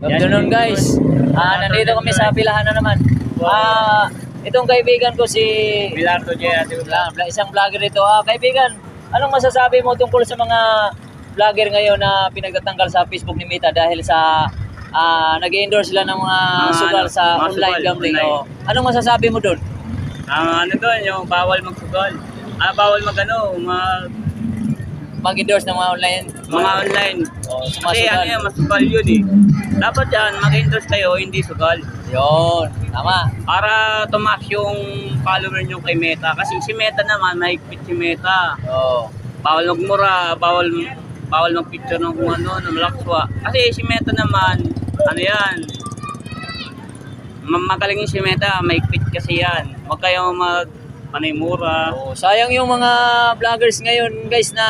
Good afternoon guys. Ah, nandito kami sa pilahan na naman. Ah, itong kaibigan ko si Bilardo J. Bla- isang vlogger ito. Ah, kaibigan, anong masasabi mo tungkol sa mga vlogger ngayon na pinagtatanggal sa Facebook ni Meta dahil sa ah, nag-endorse sila ng mga Mga sugal ano, sa mga online sugal, gambling. online. Oh. Anong masasabi mo doon? Ang ano doon, yung bawal magsugal. Ah, bawal mag ano, mag, Mag-endorse ng mga online mga online. oh, Kasi ano yan, mas sugal yun eh. Dapat yan, mag-endorse kayo, hindi sugal. Yun, tama. Para tumaas yung follower nyo kay Meta. Kasi si Meta naman, mahigpit si Meta. Oh. Bawal magmura, bawal bawal mag-picture ng kung ano, ng lakswa. Kasi si Meta naman, ano yan, ma- magaling si Meta, mahigpit kasi yan. Huwag kayong mag panimura. Oh, sayang yung mga vloggers ngayon guys na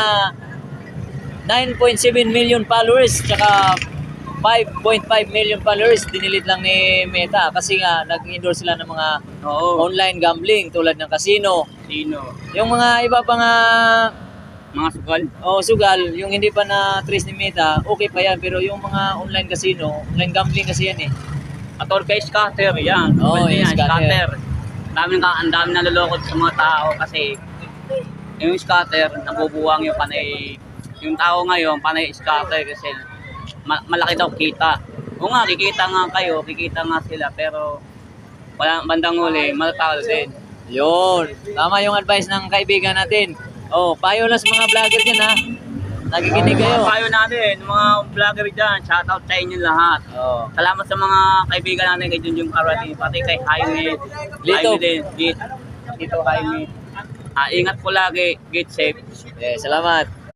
9.7 million followers tsaka 5.5 million followers dinilit lang ni Meta kasi nga nag-endorse sila ng mga Oo. online gambling tulad ng casino. Sino? Yung mga iba pa nga Mga sugal? oh, sugal, yung hindi pa na trace ni Meta, okay pa yan pero yung mga online casino, online gambling kasi yan eh. At or kay scatter, yan. Oo, Pwede yung yan, scatter. scatter. Daming ka, ang dami nalulokot sa mga tao kasi yung scatter, nabubuwang yung panay, yung tao ngayon, panay scatter kasi ma- malaki daw kita. O nga, kikita nga kayo, kikita nga sila, pero wala bandang huli, matatalo din. Yun, tama yung advice ng kaibigan natin. Oh, payo lang sa mga vlogger din ha. Nakikinig kayo. Mga payo natin, mga vlogger dyan, shoutout sa inyo lahat. Oh. Salamat sa mga kaibigan natin kay Junjun Karati, pati kay Jaime. Lito. Jaime din, Git. Dito Jaime. Ah, ingat po lagi, get safe. Eh, salamat.